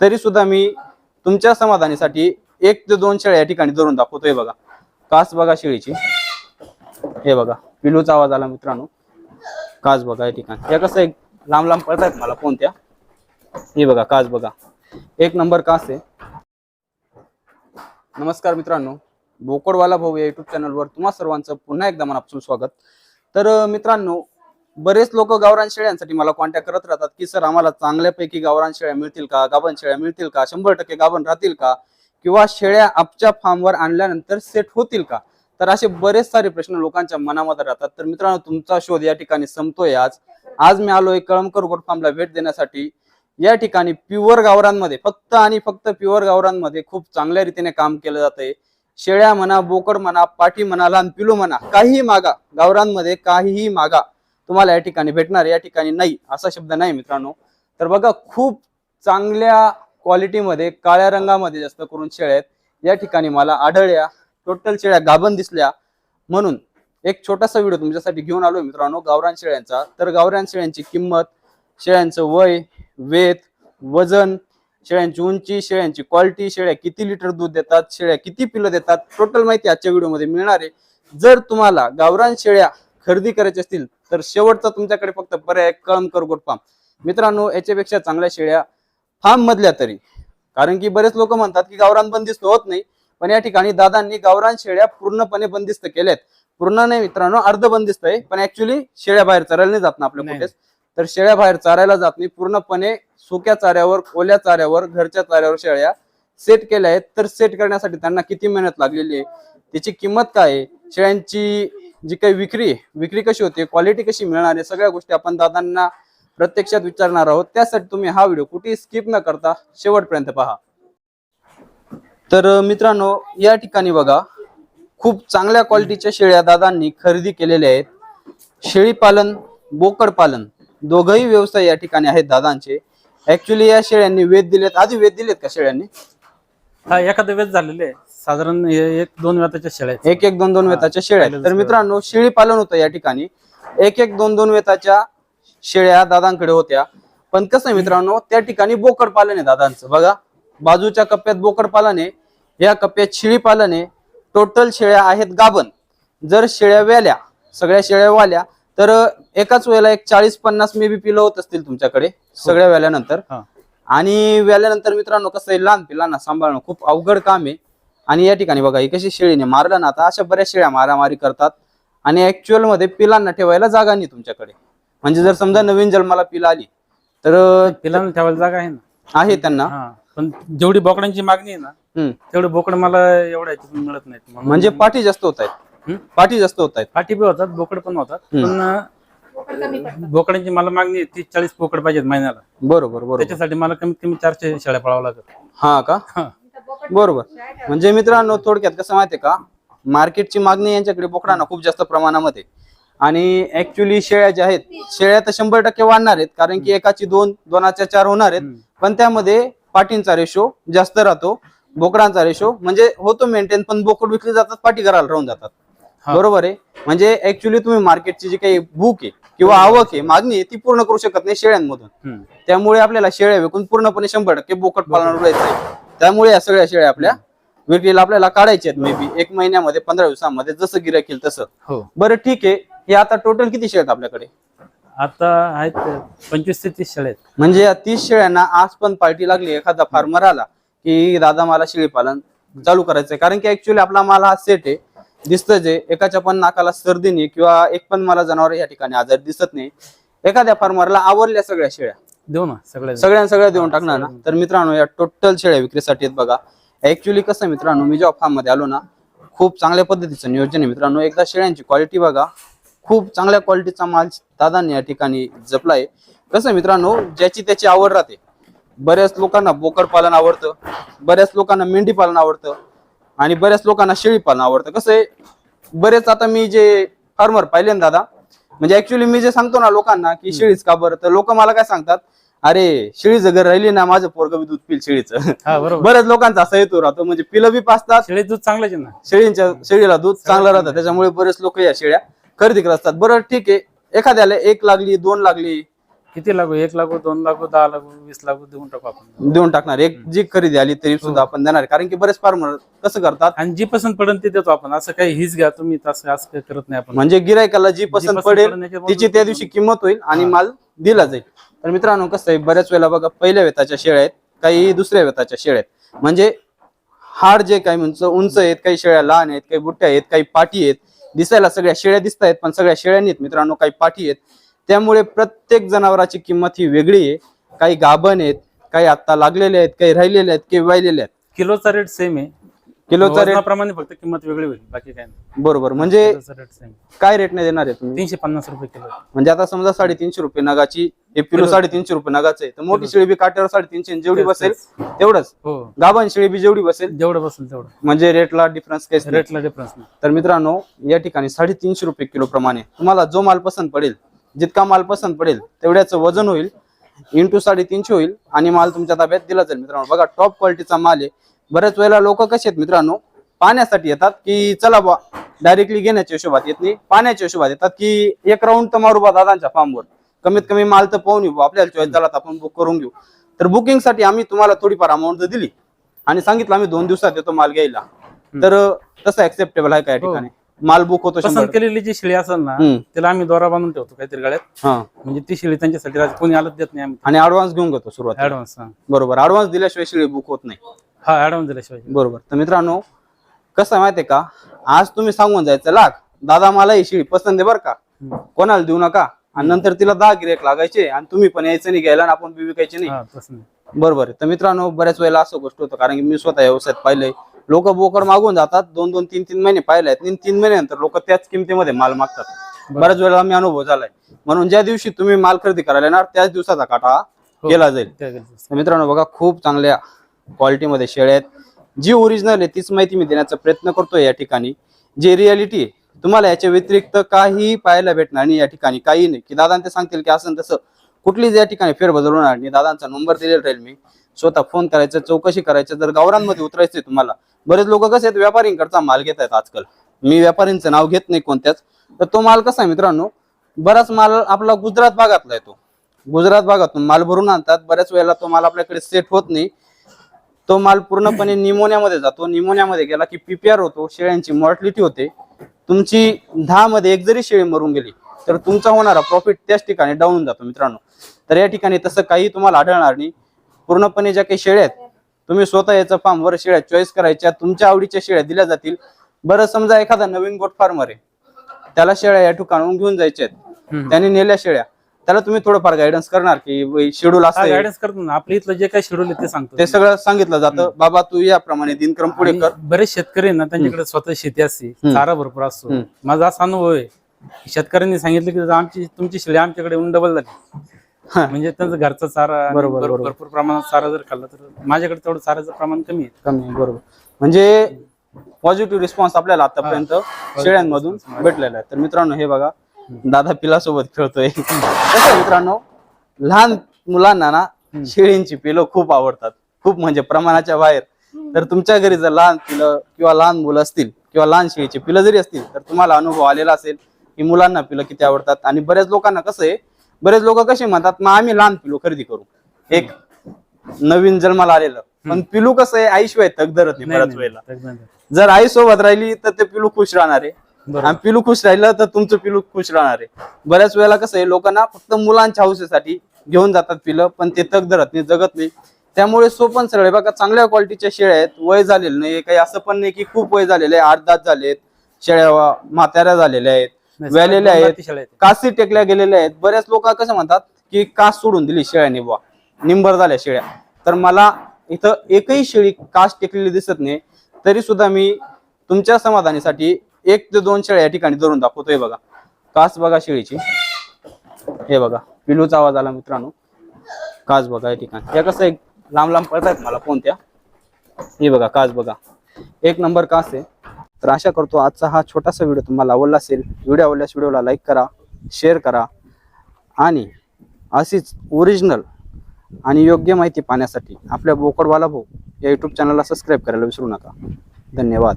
तरी सुद्धा मी तुमच्या समाधानासाठी एक ते दोन शेळ्या या ठिकाणी धरून दाखवतोय बघा. कास बघा शेळीची. हे बघा. पिलूचा आवाज आला मित्रांनो. कास बघा या ठिकाणी. या कसं एक लांब लांब पळतायत मला कोणत्या? हे बघा कास बघा. एक नंबर कास आहे. नमस्कार मित्रांनो. बोकडवाला भाऊ या युट्यूब चॅनलवर तुम्हा सर्वांचं पुन्हा एकदा मनापासून स्वागत. तर मित्रांनो बरेच लोक गावरान शेळ्यांसाठी मला कॉन्टॅक्ट करत राहतात की सर आम्हाला चांगल्यापैकी गावरान शेळ्या मिळतील का? गाभण शेळ्या मिळतील का? शंभर टक्के गाभण राहतील का? किंवा शेळ्या आपच्या फार्मवर आणल्यानंतर सेट होतील का? तर असे बरेच सारे प्रश्न लोकांच्या मनामध्ये राहतात. तर मित्रांनो तुमचा शोध या ठिकाणी संपतोय आज. आज मी आलोय कळमकर गोट फार्मला भेट देण्यासाठी. या ठिकाणी प्युअर गावरांमध्ये फक्त आणि फक्त प्युअर गावरांमध्ये खूप चांगल्या रीतीने काम केलं जाते शेळ्या म्हणा बोकड म्हणा पाठी म्हणा लहान पिलू म्हणा काहीही मागा. गावरांमध्ये काहीही मागा. तुम्हाला या ठिकाणी भेटणार या ठिकाणी नाही असा शब्द नाही मित्रांनो. तर बघा खूप चांगल्या क्वालिटीमध्ये काळ्या रंगामध्ये जास्त करून शेळ्या आहेत. या ठिकाणी मला आढळल्या टोटल शेळ्या गाभण दिसल्या. म्हणून एक छोटासा व्हिडिओ तुमच्यासाठी घेऊन आलो मित्रांनो गावरान शेळ्यांचा. तर गावरान शेळ्यांची किंमत शेळ्यांचं वय वेत वजन शेळ्यांची उंची शेळ्यांची क्वालिटी शेळ्या किती लिटर दूध देतात शेळ्या किती पिलं देतात टोटल माहिती आजच्या व्हिडिओमध्ये मिळणार आहे. जर तुम्हाला गावरान शेळ्या खरेदी करायच्या असतील तर शेवटचा तुमच्याकडे फक्त पर्याय कळमकर गोट फार्म मित्रांनो याच्यापेक्षा चांगल्या शेळ्या फार्म मधल्या तरी. कारण की बरेच लोक म्हणतात की गावरान बंदिस्त होत नाही पण या ठिकाणी दादांनी गावरान शेळ्या पूर्णपणे बंदिस्त केल्यात. पूर्ण नाही मित्रांनो अर्ध बंदिस्त आहे पण ऍक्च्युली शेळ्या बाहेर चरायला नाही जात ना आपल्या. कुठेच. तर शेळ्या बाहेर चारायला जात नाही पूर्णपणे सुक्या चाऱ्यावर ओल्या चाऱ्यावर घरच्या चाऱ्यावर शेळ्या सेट केल्या आहेत. तर सेट करण्यासाठी त्यांना किती मेहनत लागलेली आहे? त्याची किंमत काय आहे? शेळ्यांची जी काही विक्री विक्री कशी होते क्वालिटी कशी मिळणार आहे सगळ्या गोष्टी आपण दादांना प्रत्यक्षात विचारणार आहोत. त्यासाठी तुम्ही हा व्हिडिओ कुठेही स्किप न करता शेवटपर्यंत पहा. तर मित्रांनो या ठिकाणी बघा खूप चांगल्या क्वालिटीच्या शेळ्या दादांनी खरेदी केलेल्या आहेत. शेळी पालन बोकड पालन दोघही व्यवसाय या ठिकाणी आहेत दादांचे. ऍक्च्युली या शेळ्यांनी वेध दिलेत. आधी वेध दिलेत का शेळ्यांनी? हा एखादं वेळ झालेले आहे साधारण हे एक दोन वेताच्या शेळ्या आहेत. एक एक दोन दोन वेताच्या शेळ्या आहेत. तर. मित्रांनो शेळी पालन होतं या ठिकाणी एक एक दोन दोन वेताच्या शेळ्या दादांकडे होत्या पण कसं आहे मित्रांनो त्या ठिकाणी बोकड पालन आहे दादांचं बघा बाजूच्या कप्प्यात बोकड पालन आहे या कप्प्यात शेळी पालन आहे टोटल शेळ्या आहेत गाभण जर शेळ्या व्याल्या सगळ्या शेळ्या वाल्या तर एकाच वेळेला एक चाळीस पन्नास मे बी पिलं होत असतील तुमच्याकडे सगळ्या व्याल्यानंतर हा. आणि व्याल्यानंतर मित्रांनो कसं आहे लहान पिलांना सांभाळणं खूप अवघड काम आहे. आणि या ठिकाणी बघा ही कशी शेळीने मारलं ना आता अशा बऱ्याच शेळ्या मारामारी करतात. आणि ऍक्च्युअलमध्ये पिलांना ठेवायला जागा नाही तुमच्याकडे. म्हणजे जर समजा नवीन जन्माला पिला आली तर पिलांना ठेवायला जागा आहे ना. आहे त्यांना. पण जेवढी बोकडांची मागणी आहे ना. तेवढे बोकड मला एवढ्या मिळत नाहीत. म्हणजे पाठी जास्त होत आहेत? पाठी जास्त होत आहेत. पाठी बी होतात बोकड पण होतात. पण अं, बोकडांची मला मागणी तीस चाळीस बोकड पाहिजेत महिन्याला. बरोबर बरोबर. त्याच्यासाठी मला कमीत कमी चारशे शेळ्या पळावं लागत हा का? हा. बरोबर. म्हणजे मित्रांनो थोडक्यात कसं माहितीये का? मार्केटची मागणी यांच्याकडे बोकडांना खूप जास्त प्रमाणामध्ये आणि ऍक्च्युली शेळ्या ज्या आहेत शेळ्या तर शंभर टक्के वाढणार आहेत कारण की एकाची दोन दोनाच्या चार होणार आहेत. पण त्यामध्ये पाठींचा रेशो जास्त राहतो बोकडांचा रेशो म्हणजे होतो मेंटेन पण बोकड विकले जातात पाठी घराला राहून जातात. बरोबर आहे? म्हणजे ऍक्च्युली तुम्ही मार्केटची जी काही भूक आहे किंवा आवक आहे मागणी आहे ती पूर्ण करू शकत नाही शेळ्यांमधून. त्यामुळे आपल्याला शेळ्या विकून पूर्णपणे शंभर टक्के पालनावर जायचंय त्यामुळे या सगळ्या शेळ्या आपल्या विक्रीला आपल्याला काढायच्या आहेत मे बी एक महिन्यामध्ये पंधरा दिवसामध्ये जसं गिरायक येईल तसं. हो. बरं ठीक आहे. हे आता टोटल किती शेळ्या आहेत आपल्याकडे? आता आहेत पंचवीस ते तीस शेळ्या आहेत. म्हणजे या तीस शेळ्यांना आज पण पार्टी लागली एखादा फार्मर आला की दादा मला शेळी पालन चालू करायचंय. कारण की ऍक्च्युली आपला माल हा सेट आहे. दिसतच आहे एकाच्या पण नाकाला सर्दी नाही किंवा एक पण मला जनावर या ठिकाणी आजार दिसत नाही. एखाद्या फार्मरला आवडल्या सगळ्या शेळ्या. देऊ ना सगळ्या सगळ्या सगळ्या देऊन टाकणार ना? तर मित्रांनो या टोटल शेळ्या विक्रीसाठी आहेत बघा. ऍक्च्युली कसं मित्रांनो मी जेव्हा फार्ममध्ये आलो ना खूप चांगल्या पद्धतीचं नियोजन आहे मित्रांनो. एकदा शेळ्यांची क्वालिटी बघा. खूप चांगल्या क्वालिटीचा माल दादांनी या ठिकाणी जपलाय. कसं मित्रांनो ज्याची त्याची आवड राहते. बऱ्याच लोकांना बोकड पालन आवडतं. बऱ्याच लोकांना मेंढी पालन आवडतं. आणि बऱ्याच लोकांना शेळी पालन आवडतं. कसं आहे बरेच आता मी जे फार्मर पाहिले ना दादा म्हणजे ऍक्च्युली मी जे सांगतो ना लोकांना की शेळीच का बरं? तर लोक मला काय सांगतात अरे शेळी जर राहिली ना माझं पोरग बी दूध पिल शेळीचं. बऱ्याच लोकांचा असा हेतू राहतो म्हणजे पिलं बी पाचतात शेळी दूध चांगलंच आहे ना. शेळींच्या शेळीला दूध चांगलं राहतं त्याच्यामुळे बरेच लोक या शेळ्या खरेदी करत असतात बरं ठीक आहे. एखाद्याला एक लागली दोन लागली किती लागू? एक लागू दोन लागू दहा लागू वीस लागू देऊन टाकू आपण. देऊन टाकणार. एक जी खरेदी आली तरी सुद्धा आपण देणार. कारण की बरेच फार्मर कसं करतात? आणि जी पसंत पडेल ते देतो आपण. असं काही हीच घ्या तुम्ही तसं असं काही करत नाही आपण. म्हणजे गिरायकाला जी पसंत पसंत पडेल तिची त्या दिवशी किंमत होईल आणि माल दिला जाईल. तर मित्रांनो कसं आहे बऱ्याच वेळेला बघा पहिल्या वेताच्या शेळ्या आहेत काही दुसऱ्या वेताच्या शेळ्या आहेत. म्हणजे हाड जे काही म्हणजे उंच आहेत काही शेळ्या लहान आहेत काही बुट्ट्या आहेत काही पाठी आहेत. दिसायला सगळ्या शेळ्या दिसत आहेत पण सगळ्या शेळ्या नाहीत. मित्रांनो काही पाठी आहेत. त्यामुळे प्रत्येक जनावराची किंमत ही वेगळी आहे. काही गाभण आहेत काही आता लागलेले आहेत काही राहिलेले आहेत काही वाहिलेले आहेत. किलोचा रेट सेम आहे. किलोचा रेट वजनाप्रमाणे फक्त किंमत वेगळी होईल बाकी काय नाही. बरोबर. म्हणजे किलोचा रेट सेम काय रेटने देणार आहे तुम्ही? तीनशे पन्नास रुपये किलो. म्हणजे आता समजा साडेतीनशे रुपये नगाची पिलो किलो. साडेतीनशे रुपये नगाचं आहे. तर मोठी शेळी बी काट्यावर साडेतीनशे आणि जेवढी तेच, बसेल तेच. तेवढंच. हो. गाभण शेळी बी जेवढी बसेल जेवढं बसेल तेवढं. म्हणजे रेटला डिफरन्स काहीच नाही. रेटला डिफरन्स नाही. तर मित्रांनो या ठिकाणी साडेतीनशे रुपये किलो प्रमाणे. तुम्हाला जो माल पसंत पडेल जितका माल पसंत पडेल तेवढ्याचं वजन होईल. इंटू साडेतीनशे होईल आणि माल तुमच्या ताब्यात दिला जाईल. मित्रांनो बघा टॉप क्वालिटीचा माल आहे. बऱ्याच वेळेला लोक कसे आहेत मित्रांनो पाण्यासाठी येतात की चला बा डायरेक्टली घेण्याच्या हिशोबात येत नाही. पाण्याच्या हिशोबात येतात की एक राऊंड तर मारू बा दादांच्या फार्मवर कमीत कमी माल तर पाहून येऊ. आपल्याला चॉईस झाला तर आपण बुक करून घेऊ. तर बुकिंगसाठी आम्ही तुम्हाला थोडीफार अमाऊंट दिली. आणि सांगितलं आम्ही दोन दिवसात येतो माल घ्यायला. तर तसं ऍक्सेप्टेबल आहे का या हो. ठिकाणी? माल बुक होतो शंभर पसंत केलेली जी शेळी असेल ना हम्म. त्याला आम्ही दोरा बांधून ठेवतो काहीतरी गाड्यात हा. म्हणजे ती शेळी त्यांच्यासाठी राहते. कोणी आलं देत नाही आम्ही. आणि ऍडव्हान्स घेऊन घेतो सुरुवात ऍडव्हान्स बरोबर. ऍडव्हान्स दिल्याशिवाय शेळी बुक होत नाही. हा ऍडव्हान्स दिल्याशिवाय. बरोबर. तर मित्रांनो कसं आहे माहितीये का? आज तुम्ही सांगून जायचं लाख. दादा मला ही शेळी पसंत आहे बरं का? हम्म. कोणाला देऊ नका. आणि नंतर तिला दहा गिरेक लागायचे आणि तुम्ही पण यायचं नाही घ्यायला आणि आपण बी विकायचे नाही. हा तसं नाही. बरोबर. आहे तर मित्रांनो बऱ्याच वेळेला असं गोष्ट होतं. कारण की मी स्वतः व्यवसायात पाहिलंय. लोक बोकड मागून जातात. दोन दोन तीन तीन महिने पाहिले आहेत तीन महिन्यानंतर लोक त्याच किमतीमध्ये माल मागतात. बऱ्याच वेळेला मी अनुभव झालाय. म्हणून ज्या दिवशी तुम्ही माल खरेदी करायला येणार त्याच दिवसाचा काटा हा. केला जाईल. मित्रांनो बघा खूप चांगल्या क्वालिटीमध्ये शेळ्या आहेत. जी ओरिजिनल आहे तीच माहिती मी देण्याचा प्रयत्न करतोय या ठिकाणी. जे रियालिटी आहे तुम्हाला याच्या व्यतिरिक्त काही पाहायला भेटणार नाही या ठिकाणी. काही नाही. की दादा ते सांगतील की असं तसं. कुठलीच या ठिकाणी फेरबदल होणार नाही. दादांचा नंबर दिलेला राहील मी. स्वतः फोन करायचं चौकशी करायचं जर गावरांमध्ये उतरायचंय तुम्हाला. बरेच लोक कसे आहेत व्यापारींकडचा माल घेत आहेत आजकाल. मी व्यापारींचं नाव घेत नाही कोणत्याच. तर तो माल कसा आहे मित्रांनो? बराच माल आपला गुजरात भागातला येतो गुजरात भागातून माल भरून आणतात. बऱ्याच वेळेला तो माल आपल्याकडे सेट होत नाही. तो माल पूर्णपणे निमोनियामध्ये जातो. निमोनियामध्ये गेला की पीपीआर होतो. शेळ्यांची मॉर्टलिटी होते. तुमची दहा मध्ये एक जरी शेळी मरून गेली तर तुमचा होणारा प्रॉफिट त्याच ठिकाणी डाऊन जातो मित्रांनो. तर या ठिकाणी तसं काही तुम्हाला आढळणार नाही. पूर्णपणे ज्या काही शेळ्या आहेत तुम्ही स्वतः याचं फार्म वर शेळ्या चॉईस करायच्या तुमच्या आवडीच्या शेळ्या दिल्या जातील. बरं समजा एखादा नवीन गोट फार्मर आहे त्याला शेळ्या या ठिकाणून घेऊन जायच्या आहेत. त्याने नेल्या शेळ्या त्याला तुम्ही थोडंफार गायडन्स करणार की शेड्यूल असं. गायडन्स करतो ना. आपल्या इथलं जे काही शेड्यूल आहे ते सांगतो ते सगळं सांगितलं जातं. बाबा तू याप्रमाणे दिनक्रम पुढे कर. बरेच शेतकरी ना त्यांच्याकडे स्वतः शेती असते. चारा भरपूर असतो. माझा असा अनुभव आहे. शेतकऱ्यांनी सांगितलं की आमची तुमची शेळी आमच्याकडे येऊन डबल झाली. हा. म्हणजे त्यांचा घरचा चारा आणि बरोबर, भर- बरोबर. भरपूर प्रमाणात चारा जर खाल्ला तर माझ्याकडे तेवढं चाऱ्याचं प्रमाण कमी आहे. कमी आहे, बरोबर. म्हणजे पॉझिटिव्ह रिस्पॉन्स आपल्याला आतापर्यंत शेळ्यांमधून भेटलेला आहे. तर मित्रांनो हे बघा दादा पिला सोबत खेळतोय. कसं आहे मित्रांनो लहान मुलांना ना शेळींची पिलं खूप आवडतात. खूप म्हणजे प्रमाणाच्या बाहेर. तर तुमच्या घरी जर लहान पिलं किंवा लहान मुलं असतील किंवा लहान शेळीची पिलं जरी असतील तर तुम्हाला अनुभव आलेला असेल की मुलांना पिलं किती आवडतात. आणि बऱ्याच लोकांना कसं आहे बरेच लोक कसे म्हणतात मग आम्ही लहान पिलू खरेदी करू. एक नवीन जन्माला आलेलं. पण पिलू कसं आहे आईशिवाय तग धरत नाही बऱ्याच वेळेला. जर आई सोबत राहिली तर ते पिलू खुश राहणार आहे. आणि पिलू खुश राहिलं तर तुमचं पिलू खुश राहणार आहे. बऱ्याच वेळेला कसं आहे लोकांना फक्त मुलांच्या हौसेसाठी घेऊन जातात पिलं पण ते तग धरत नाही जगत नाही. त्यामुळे सोपन सरळ आहे. बघा चांगल्या क्वालिटीच्या शेळ्या आहेत वय झालेलं नाही. काही असं पण नाही की खूप वय झालेले आहे आठ दात झालेत शेळ्या म्हाताऱ्या झालेल्या आहेत. व्यालेल्या आहेत. कासी टेकल्या गेलेल्या आहेत. बऱ्याच लोक कसं म्हणतात की कास सोडून दिली शेळ्याने बुवा. निंबर झाल्या शेळ्या. तर मला इथं एकही शेळी कास टेकलेली दिसत नाही तरी सुद्धा मी तुमच्या समाधानासाठी एक ते दोन शेळ्या या ठिकाणी धरून दाखवतोय बघा. कास बघा शेळीची. हे बघा पिलूचा आवाज आला मित्रांनो. कास बघा या ठिकाणी. या कसं एक लांब लांब पडतायत मला कोणत्या? हे बघा कास बघा. एक नंबर कास आहे. तर आशा करतो आजचा हा छोटासा व्हिडिओ तुम्हाला आवडला असेल व्हिडिओ आवडल्यास व्हिडिओला लाईक करा शेअर करा आणि अशीच ओरिजिनल आणि योग्य माहिती पाहण्यासाठी आपल्या बोकडवाला भाऊ या यूट्यूब चॅनलला सबस्क्राईब करायला विसरू नका. धन्यवाद.